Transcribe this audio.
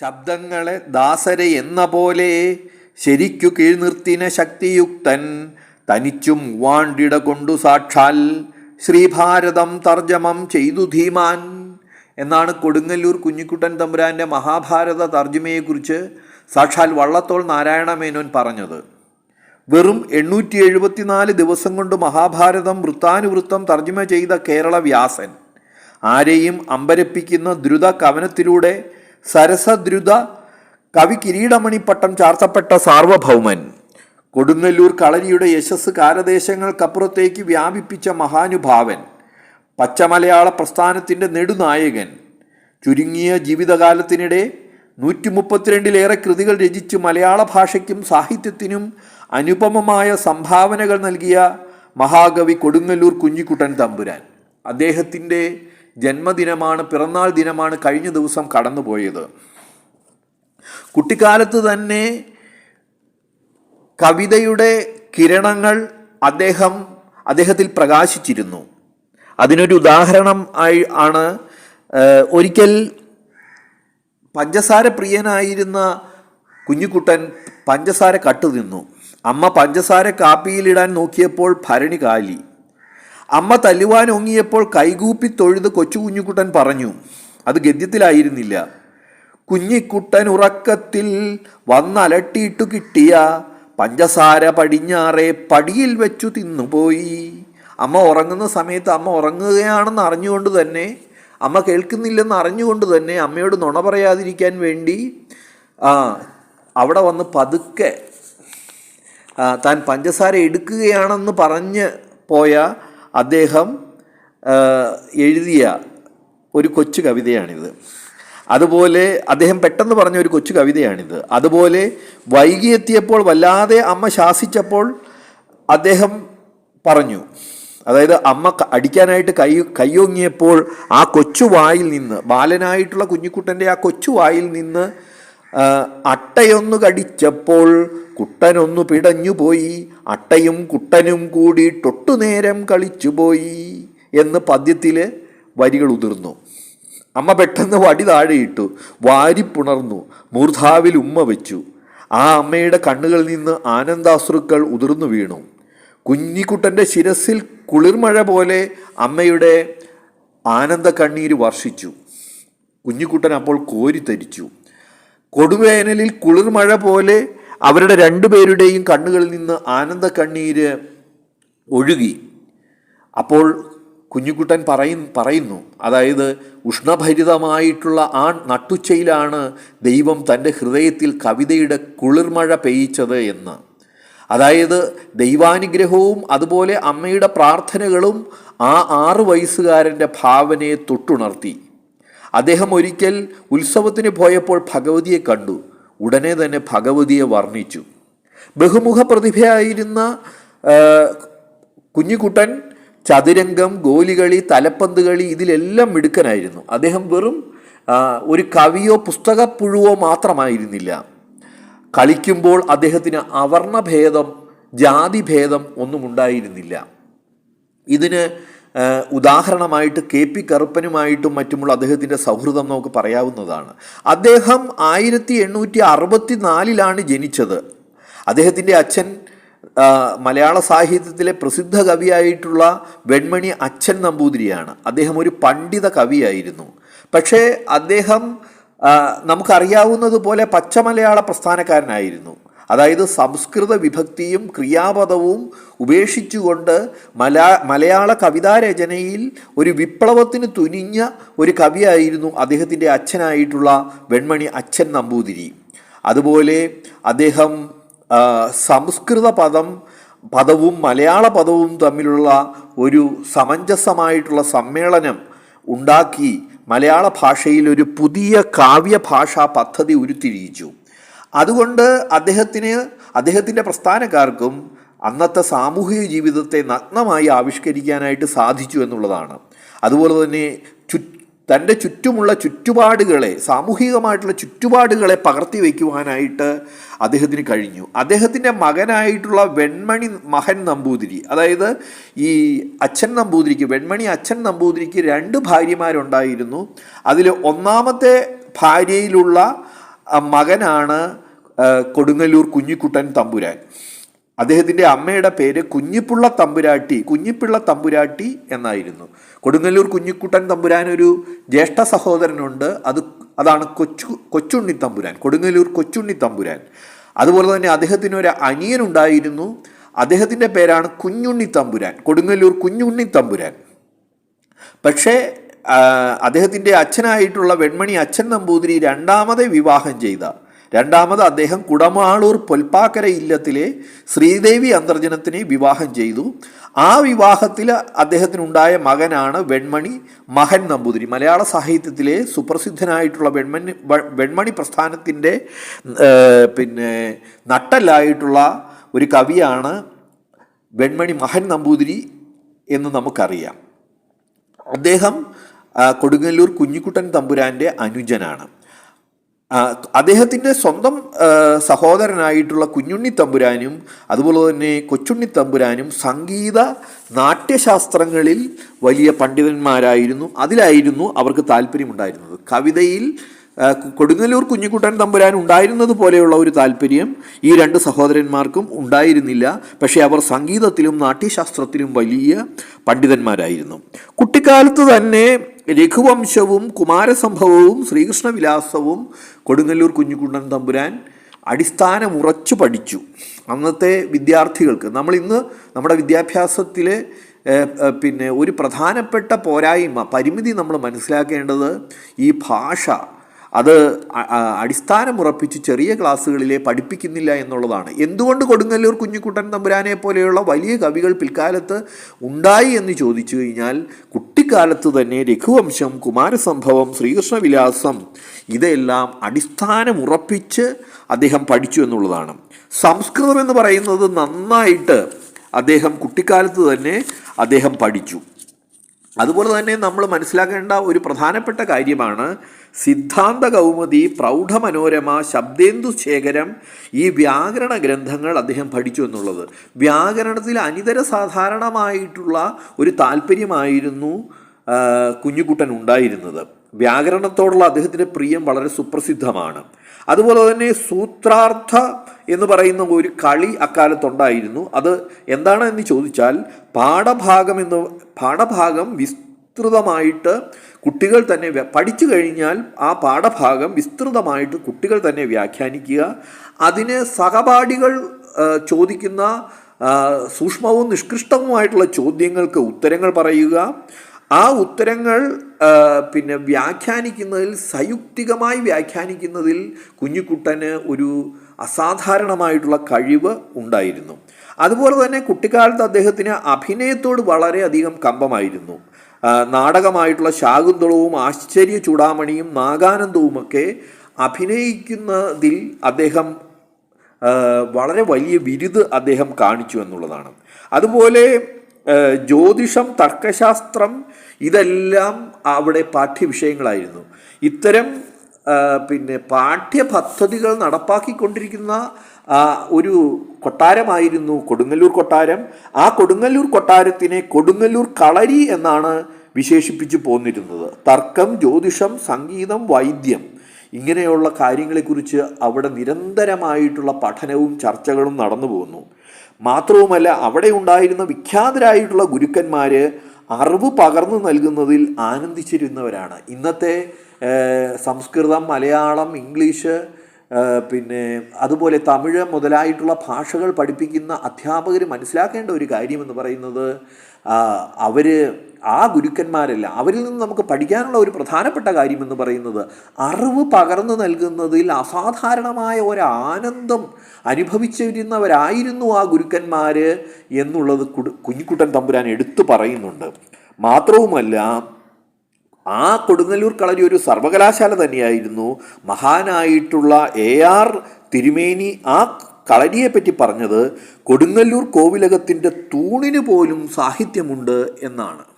ശബ്ദങ്ങളെ ദാസരെ എന്ന പോലെ ശരിക്കു കീഴ്നിർത്തിന ശക്തിയുക്തൻ തനിച്ചും വാണ്ടിട കൊണ്ടു സാക്ഷാൽ ശ്രീഭാരതം തർജമം ചെയ്തു ധീമാൻ. എന്നാണ് കൊടുങ്ങല്ലൂർ കുഞ്ഞിക്കുട്ടൻ തമ്പുരാന്റെ മഹാഭാരത തർജമയെക്കുറിച്ച് സാക്ഷാൽ വള്ളത്തോൾ നാരായണമേനോൻ പറഞ്ഞത്. വെറും എണ്ണൂറ്റി എഴുപത്തിനാല് ദിവസം കൊണ്ട് മഹാഭാരതം വൃത്താനുവൃത്തം തർജമ ചെയ്ത കേരള വ്യാസൻ ആരെയും അമ്പരപ്പിക്കുന്ന ദ്രുത കവനത്തിലൂടെ സരസദ്രുത കവി കിരീടമണി പട്ടം ചാർത്തപ്പെട്ട സാർവഭൗമൻ. കൊടുങ്ങല്ലൂർ കളരിയുടെ യശസ് കാലദേശങ്ങൾക്കപ്പുറത്തേക്ക് വ്യാപിപ്പിച്ച മഹാനുഭാവൻ. പച്ചമലയാള പ്രസ്ഥാനത്തിന്റെ നെടുനായകൻ. ചുരുങ്ങിയ ജീവിതകാലത്തിനിടെ നൂറ്റി മുപ്പത്തിരണ്ടിലേറെ കൃതികൾ രചിച്ച് മലയാള ഭാഷയ്ക്കും സാഹിത്യത്തിനും അനുപമമായ സംഭാവനകൾ നൽകിയ മഹാകവി കൊടുങ്ങല്ലൂർ കുഞ്ഞിക്കുട്ടൻ തമ്പുരാൻ. അദ്ദേഹത്തിന്റെ ജന്മദിനമാണ് പിറന്നാൾ ദിനമാണ് കഴിഞ്ഞ ദിവസം കടന്നുപോയത്. കുട്ടിക്കാലത്ത് തന്നെ കവിതയുടെ കിരണങ്ങൾ അദ്ദേഹം അദ്ദേഹത്തിൽ പ്രകാശിച്ചിരുന്നു. അതിനൊരു ഉദാഹരണം ആയി ആണ് ഒരിക്കൽ പഞ്ചസാര പ്രിയനായിരുന്ന കുഞ്ഞുകുട്ടൻ പഞ്ചസാര കട്ടു നിന്നു അമ്മ പഞ്ചസാര കാപ്പിയിലിടാൻ നോക്കിയപ്പോൾ ഭരണി കാലി. അമ്മ തല്ലുവാൻ ഒങ്ങിയപ്പോൾ കൈകൂപ്പി തൊഴുത് കൊച്ചു കുഞ്ഞുകുട്ടൻ പറഞ്ഞു അത് ഗദ്യത്തിലായിരുന്നില്ല. കുഞ്ഞിക്കുട്ടൻ ഉറക്കത്തിൽ വന്നലട്ടിയിട്ടു കിട്ടിയ പഞ്ചസാര പടിഞ്ഞാറെ പടിയിൽ വെച്ചു തിന്നുപോയി. അമ്മ ഉറങ്ങുന്ന സമയത്ത് അമ്മ ഉറങ്ങുകയാണെന്ന് അറിഞ്ഞുകൊണ്ട് തന്നെ അമ്മ കേൾക്കുന്നില്ലെന്ന് അറിഞ്ഞുകൊണ്ട് തന്നെ അമ്മയോട് നുണ പറയാതിരിക്കാൻ വേണ്ടി അവിടെ വന്ന് പതുക്കെ താൻ പഞ്ചസാര എടുക്കുകയാണെന്ന് പറഞ്ഞ് പോയ അദ്ദേഹം എഴുതിയ ഒരു കൊച്ചു കവിതയാണിത്. അതുപോലെ അദ്ദേഹം പെട്ടെന്ന് പറഞ്ഞ ഒരു കൊച്ചു കവിതയാണിത്. അതുപോലെ വൈകി എത്തിയപ്പോൾ വല്ലാതെ അമ്മ ശാസിച്ചപ്പോൾ അദ്ദേഹം പറഞ്ഞു. അതായത് അമ്മ അടിക്കാനായിട്ട് കൈ കയ്യൊങ്ങിയപ്പോൾ ആ കൊച്ചു വായിൽ നിന്ന് ബാലനായിട്ടുള്ള കുഞ്ഞിക്കുട്ടന്റെ ആ കൊച്ചു വായിൽ നിന്ന് അട്ടയൊന്നു കടിച്ചപ്പോൾ കുട്ടനൊന്നു പിടഞ്ഞുപോയി അട്ടയും കുട്ടനും കൂടി തൊട്ടുനേരം കളിച്ചുപോയി എന്ന് പദ്യത്തിൽ വരികൾ ഉതിർന്നു. അമ്മ പെട്ടെന്ന് വടി താഴെയിട്ടു വാരിപ്പുണർന്നു മൂർധാവിൽ ഉമ്മ വെച്ചു. ആ അമ്മയുടെ കണ്ണുകളിൽ നിന്ന് ആനന്ദാശ്രുക്കൾ ഉതിർന്നു വീണു. കുഞ്ഞിക്കുട്ടന്റെ ശിരസിൽ കുളിർമഴ പോലെ അമ്മയുടെ ആനന്ദ കണ്ണീര് വർഷിച്ചു. കുഞ്ഞിക്കുട്ടൻ അപ്പോൾ കോരിത്തരിച്ചു കൊടുവേനലിൽ കുളിർമഴ പോലെ അവരുടെ രണ്ടുപേരുടെയും കണ്ണുകളിൽ നിന്ന് ആനന്ദ കണ്ണീര് ഒഴുകി. അപ്പോൾ കുഞ്ഞുകുട്ടൻ പറയും പറയുന്നു അതായത് ഉഷ്ണഭരിതമായിട്ടുള്ള ആ നട്ടുച്ചയിലാണ് ദൈവം തന്റെ ഹൃദയത്തിൽ കവിതയുടെ കുളിർമഴ പെയ്യിച്ചത് എന്ന്. അതായത് ദൈവാനുഗ്രഹവും അതുപോലെ അമ്മയുടെ പ്രാർത്ഥനകളും ആ ആറ് വയസ്സുകാരന്റെ ഭാവനയെ തൊട്ടുണർത്തി. അദ്ദേഹം ഒരിക്കൽ ഉത്സവത്തിന് പോയപ്പോൾ ഭഗവതിയെ കണ്ടു. ഉടനെ തന്നെ ഭഗവതിയെ വർണിച്ചു. ബഹുമുഖ പ്രതിഭയായിരുന്ന കുഞ്ഞുകുട്ടൻ ചതുരംഗം ഗോലികളി തലപ്പന്ത് കളി ഇതിലെല്ലാം മിടുക്കനായിരുന്നു. അദ്ദേഹം വെറും ഒരു കവിയോ പുസ്തകപ്പുഴുവോ മാത്രമായിരുന്നില്ല. കളിക്കുമ്പോൾ അദ്ദേഹത്തിന് അവർണഭേദം ജാതിഭേദം ഒന്നും ഉണ്ടായിരുന്നില്ല ഇതിന് ഉദാഹരണമായിട്ട് കെ പി കറുപ്പനുമായിട്ടും മറ്റുമുള്ള അദ്ദേഹത്തിന്റെ സൗഹൃദം നമുക്ക് പറയാവുന്നതാണ്. അദ്ദേഹം ആയിരത്തി എണ്ണൂറ്റി അറുപത്തി നാലിലാണ് ജനിച്ചത്. അദ്ദേഹത്തിന്റെ അച്ഛൻ മലയാള സാഹിത്യത്തിലെ പ്രസിദ്ധ കവിയായിട്ടുള്ള വെൺമണി അച്ഛൻ നമ്പൂതിരിയാണ്. അദ്ദേഹം ഒരു പണ്ഡിത കവിയായിരുന്നു. പക്ഷേ അദ്ദേഹം നമുക്കറിയാവുന്നതുപോലെ പച്ചമലയാള പ്രസ്ഥാനക്കാരനായിരുന്നു. അതായത് സംസ്കൃത വിഭക്തിയും ക്രിയാപദവും ഉപേക്ഷിച്ചുകൊണ്ട് മലയാ മലയാള കവിതാരചനയിൽ ഒരു വിപ്ലവത്തിന് തുനിഞ്ഞ ഒരു കവിയായിരുന്നു അദ്ദേഹത്തിന്റെ അച്ഛനായിട്ടുള്ള വെൺമണി അച്ഛൻ നമ്പൂതിരി. അതുപോലെ അദ്ദേഹം സംസ്കൃത പദം പദവും മലയാള പദവും തമ്മിലുള്ള ഒരു സമഞ്ജസമായിട്ടുള്ള സമ്മേളനം ഉണ്ടാക്കി മലയാള ഭാഷയിൽ ഒരു പുതിയ കാവ്യഭാഷാ പദ്ധതി ഉരുത്തിരിയിച്ചു. അതുകൊണ്ട് അദ്ദേഹത്തിന് അദ്ദേഹത്തിന്റെ പ്രസ്ഥാനക്കാർക്കും അന്നത്തെ സാമൂഹിക ജീവിതത്തെ നഗ്നമായി ആവിഷ്കരിക്കാനായിട്ട് സാധിച്ചു എന്നുള്ളതാണ്. അതുപോലെ തന്നെ ചു തന്റെ ചുറ്റുമുള്ള ചുറ്റുപാടുകളെ സാമൂഹികമായിട്ടുള്ള ചുറ്റുപാടുകളെ പകർത്തി വയ്ക്കുവാനായിട്ട് അദ്ദേഹത്തിന് കഴിഞ്ഞു. അദ്ദേഹത്തിന്റെ മകനായിട്ടുള്ള വെൺമണി മഹൻ നമ്പൂതിരി അതായത് ഈ അച്ഛൻ നമ്പൂതിരിക്ക് വെൺമണി അച്ഛൻ നമ്പൂതിരിക്ക് രണ്ട് ഭാര്യമാരുണ്ടായിരുന്നു. അതിൽ ഒന്നാമത്തെ ഭാര്യയിലുള്ള മകനാണ് കൊടുങ്ങല്ലൂർ കുഞ്ഞിക്കുട്ടൻ തമ്പുരാൻ. അദ്ദേഹത്തിന്റെ അമ്മയുടെ പേര് കുഞ്ഞിപ്പുള്ള തമ്പുരാട്ടി കുഞ്ഞിപ്പിള്ള തമ്പുരാട്ടി എന്നായിരുന്നു. കൊടുങ്ങല്ലൂർ കുഞ്ഞിക്കുട്ടൻ തമ്പുരാൻ ഒരു ജ്യേഷ്ഠ സഹോദരനുണ്ട്. അത് അതാണ് കൊച്ചു കൊച്ചുണ്ണി തമ്പുരാൻ കൊടുങ്ങല്ലൂർ കൊച്ചുണ്ണി തമ്പുരാൻ. അതുപോലെ തന്നെ അദ്ദേഹത്തിന് ഒരു അനിയനുണ്ടായിരുന്നു. അദ്ദേഹത്തിന്റെ പേരാണ് കുഞ്ഞുണ്ണി തമ്പുരാൻ കൊടുങ്ങല്ലൂർ കുഞ്ഞുണ്ണി തമ്പുരാൻ. പക്ഷേ അദ്ദേഹത്തിന്റെ അച്ഛനായിട്ടുള്ള വെൺമണി അച്ഛൻ നമ്പൂതിരി രണ്ടാമതേ വിവാഹം ചെയ്ത രണ്ടാമത് അദ്ദേഹം കുടമാളൂർ പൊൽപ്പാക്കര ഇല്ലത്തിലെ ശ്രീദേവി അന്തർജനത്തിനെ വിവാഹം ചെയ്തു. ആ വിവാഹത്തിൽ അദ്ദേഹത്തിനുണ്ടായ മകനാണ് വെൺമണി മഹൻ നമ്പൂതിരി. മലയാള സാഹിത്യത്തിലെ സുപ്രസിദ്ധനായിട്ടുള്ള വെൺമണി വെൺമണി പ്രസ്ഥാനത്തിന്റെ പിന്നെ നട്ടല്ലായിട്ടുള്ള ഒരു കവിയാണ് വെൺമണി മഹൻ നമ്പൂതിരി എന്ന് നമുക്കറിയാം. അദ്ദേഹം കൊടുങ്ങല്ലൂർ കുഞ്ഞിക്കുട്ടൻ തമ്പുരാന്റെ അനുജനാണ്. അദ്ദേഹത്തിന്റെ സ്വന്തം സഹോദരനായിട്ടുള്ള കുഞ്ഞുണ്ണി തമ്പുരാനും അതുപോലെ തന്നെ കൊച്ചുണ്ണി തമ്പുരാനും സംഗീത നാട്യശാസ്ത്രങ്ങളിൽ വലിയ പണ്ഡിതന്മാരായിരുന്നു. അതിലായിരുന്നു അവർക്ക് താല്പര്യമുണ്ടായിരുന്നത്. കവിതയിൽ കൊടുങ്ങല്ലൂർ കുഞ്ഞിക്കുട്ടൻ തമ്പുരാൻ ഉണ്ടായിരുന്നത് പോലെയുള്ള ഒരു താല്പര്യം ഈ രണ്ട് സഹോദരന്മാർക്കും ഉണ്ടായിരുന്നില്ല. പക്ഷേ അവർ സംഗീതത്തിലും നാട്യശാസ്ത്രത്തിലും വലിയ പണ്ഡിതന്മാരായിരുന്നു. കുട്ടിക്കാലത്ത് തന്നെ രഘുവംശവും കുമാരസംഭവവും ശ്രീകൃഷ്ണവിലാസവും കൊടുങ്ങല്ലൂർ കുഞ്ഞുകുണ്ടൻ തമ്പുരാൻ അടിസ്ഥാനമുറച്ചു പഠിച്ചു. അന്നത്തെ വിദ്യാർത്ഥികൾക്ക് നമ്മൾ ഇന്ന് നമ്മുടെ വിദ്യാഭ്യാസത്തിൽ പിന്നെ ഒരു പ്രധാനപ്പെട്ട പോരായ്മ പരിമിതി നമ്മൾ മനസ്സിലാക്കേണ്ടത് ഈ ഭാഷ അത് അടിസ്ഥാനമുറപ്പിച്ച് ചെറിയ ക്ലാസ്സുകളിലെ പഠിപ്പിക്കുന്നില്ല എന്നുള്ളതാണ്. എന്തുകൊണ്ട് കൊടുങ്ങല്ലൂർ കുഞ്ഞിക്കുട്ടൻ തമ്പുരാനെ പോലെയുള്ള വലിയ കവികൾ പിൽക്കാലത്ത് ഉണ്ടായി എന്ന് ചോദിച്ചു കഴിഞ്ഞാൽ കുട്ടിക്കാലത്ത് തന്നെ രഘുവംശം കുമാരസംഭവം ശ്രീകൃഷ്ണവിലാസം ഇതെല്ലാം അടിസ്ഥാനമുറപ്പിച്ച് അദ്ദേഹം പഠിച്ചു എന്നുള്ളതാണ്. സംസ്കൃതം എന്ന് പറയുന്നത് നന്നായിട്ട് അദ്ദേഹം കുട്ടിക്കാലത്ത് തന്നെ അദ്ദേഹം പഠിച്ചു. അതുപോലെ തന്നെ നമ്മൾ മനസ്സിലാക്കേണ്ട ഒരു പ്രധാനപ്പെട്ട കാര്യമാണ് സിദ്ധാന്ത കൗമുദി പ്രൗഢമനോരമ ശബ്ദേന്ദു ശേഖരം ഈ വ്യാകരണ ഗ്രന്ഥങ്ങൾ അദ്ദേഹം പഠിച്ചു എന്നുള്ളത്. വ്യാകരണത്തിൽ അനിതര സാധാരണമായിട്ടുള്ള ഒരു താല്പര്യമായിരുന്നു കുഞ്ഞുകുട്ടൻ ഉണ്ടായിരുന്നത്. വ്യാകരണത്തോടുള്ള അദ്ദേഹത്തിന്റെ പ്രിയം വളരെ സുപ്രസിദ്ധമാണ്. അതുപോലെ തന്നെ സൂത്രാർത്ഥ എന്ന് പറയുന്ന ഒരു കളി അക്കാലത്തുണ്ടായിരുന്നു. അത് എന്താണെന്ന് ചോദിച്ചാൽ പാഠഭാഗം എന്ന് പാഠഭാഗം വിസ്തൃതമായിട്ട് കുട്ടികൾ തന്നെ പഠിച്ചു കഴിഞ്ഞാൽ ആ പാഠഭാഗം വിസ്തൃതമായിട്ട് കുട്ടികൾ തന്നെ വ്യാഖ്യാനിക്കുക. അതിനെ സഹപാഠികൾ ചോദിക്കുന്ന സൂക്ഷ്മവും നിഷ്കൃഷ്ടവുമായിട്ടുള്ള ചോദ്യങ്ങൾക്ക് ഉത്തരങ്ങൾ പറയുക. ആ ഉത്തരങ്ങൾ പിന്നെ വ്യാഖ്യാനിക്കുന്നതിൽ സയുക്തികമായി വ്യാഖ്യാനിക്കുന്നതിൽ കുഞ്ഞിക്കുട്ടന് ഒരു അസാധാരണമായിട്ടുള്ള കഴിവ് ഉണ്ടായിരുന്നു. അതുപോലെ തന്നെ കുട്ടിക്കാലത്ത് അദ്ദേഹത്തിന് അഭിനയത്തോട് വളരെയധികം കമ്പമായിരുന്നു. നാടകമായിട്ടുള്ള ശാകുന്തളവും ആശ്ചര്യ ചൂടാമണിയും നാഗാനന്ദവുമൊക്കെ അഭിനയിക്കുന്നതിൽ അദ്ദേഹം വളരെ വലിയ വിരുത് അദ്ദേഹം കാണിച്ചു എന്നുള്ളതാണ്. അതുപോലെ ജ്യോതിഷം തർക്കശാസ്ത്രം ഇതെല്ലാം അവിടെ പാഠ്യവിഷയങ്ങളായിരുന്നു. ഇത്തരം പിന്നെ പാഠ്യപദ്ധതികൾ നടപ്പാക്കിക്കൊണ്ടിരിക്കുന്ന ഒരു കൊട്ടാരമായിരുന്നു കൊടുങ്ങല്ലൂർ കൊട്ടാരം. ആ കൊടുങ്ങല്ലൂർ കൊട്ടാരത്തിനെ കൊടുങ്ങല്ലൂർ കളരി എന്നാണ് വിശേഷിപ്പിച്ചു പോന്നിരുന്നത്. തർക്കം ജ്യോതിഷം സംഗീതം വൈദ്യം ഇങ്ങനെയുള്ള കാര്യങ്ങളെക്കുറിച്ച് അവിടെ നിരന്തരമായിട്ടുള്ള പഠനവും ചർച്ചകളും നടന്നു പോകുന്നു മാത്രവുമല്ല അവിടെ ഉണ്ടായിരുന്ന വിഖ്യാതരായിട്ടുള്ള ഗുരുക്കന്മാർ അറിവ് പകർന്നു നൽകുന്നതിൽ ആനന്ദിച്ചിരുന്നവരാണ്. ഇന്നത്തെ സംസ്കൃതം മലയാളം ഇംഗ്ലീഷ് പിന്നെ അതുപോലെ തമിഴ് മുതലായിട്ടുള്ള ഭാഷകൾ പഠിപ്പിക്കുന്ന അധ്യാപകർ മനസ്സിലാക്കേണ്ട ഒരു കാര്യമെന്ന് പറയുന്നത് അവർ ആ ഗുരുക്കന്മാരല്ല അവരിൽ നിന്ന് നമുക്ക് പഠിക്കാനുള്ള ഒരു പ്രധാനപ്പെട്ട കാര്യമെന്ന് പറയുന്നത് അറിവ് പകർന്നു നൽകുന്നതിൽ അസാധാരണമായ ഒരു ആനന്ദം അനുഭവിച്ചിരുന്നവരായിരുന്നു ആ ഗുരുക്കന്മാർ എന്നുള്ളത് കുടു- കുഞ്ഞിക്കുട്ടൻ തമ്പുരാൻ എടുത്തു പറയുന്നുണ്ട്. മാത്രവുമല്ല ആ കൊടുങ്ങല്ലൂർ കളരി ഒരു സർവകലാശാല തന്നെയായിരുന്നു. മഹാനായിട്ടുള്ള എ ആർ തിരുമേനി ആ കളരിയെ പറ്റി പറഞ്ഞത് കൊടുങ്ങല്ലൂർ കോവിലകത്തിന്റെ തൂണിന് പോലും സാഹിത്യമുണ്ട് എന്നാണ്.